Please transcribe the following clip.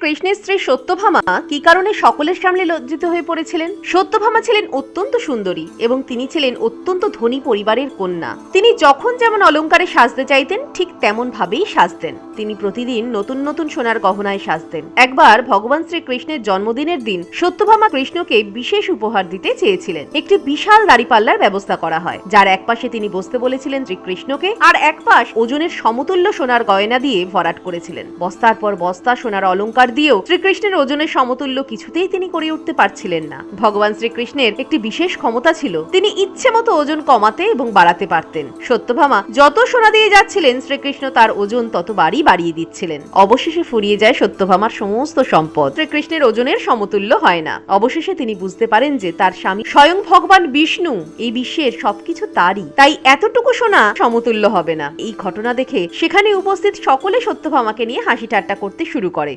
কৃষ্ণের স্ত্রী সত্যভামা কি কারণে সকলের সামনে লজ্জিত হয়ে পড়েছিলেন? সত্যভামা ছিলেন অত্যন্ত সুন্দরী এবং তিনি ছিলেন অত্যন্ত ধনী পরিবারের কন্যা। তিনি যখন যেমন অলংকারে সাজতে চাইতেন, ঠিক তেমন ভাবেই সাজতেন। তিনি প্রতিদিন নতুন নতুন সোনার গহনায় সাজতেন। একবার ভগবান শ্রীকৃষ্ণের জন্মদিনের দিন সত্যভামা কৃষ্ণকে বিশেষ উপহার দিতে চেয়েছিলেন। একটি বিশাল দাড়িপাল্লার ব্যবস্থা করা হয়, যার এক পাশে তিনি বসতে বলেছিলেন শ্রীকৃষ্ণকে আর এক পাশ ওজনের সমতুল্য সোনার গয়না দিয়ে ভরাট করেছিলেন। বস্তার পর বস্তা সোনার অলংকার দিয়েও শ্রীকৃষ্ণের ওজনের সমতুল্য কিছুতেই তিনি করে উঠতে পারছিলেন না। ভগবান শ্রীকৃষ্ণের একটি বিশেষ ক্ষমতা ছিল, তিনি ইচ্ছে মতো ওজন কমাতে এবং বাড়াতে পারতেন। সত্যভামা, যত সোনা দিয়ে যাচ্ছিলেন, শ্রীকৃষ্ণ তার ওজন ততবারই বাড়িয়ে দিচ্ছিলেন। অবশেষে ফুরিয়ে যায় সত্যভামার সমস্ত সম্পদ। শ্রীকৃষ্ণের ওজনের সমতুল্য হয় না। অবশেষে তিনি বুঝতে পারেন যে তার স্বামী স্বয়ং ভগবান বিষ্ণু। এই বিশ্বের সবকিছু তারই, তাই এতটুকু সোনা সমতুল্য হবে না। এই ঘটনা দেখে সেখানে উপস্থিত সকলে সত্যভামাকে নিয়ে হাসি ঠাট্টা করতে শুরু করে।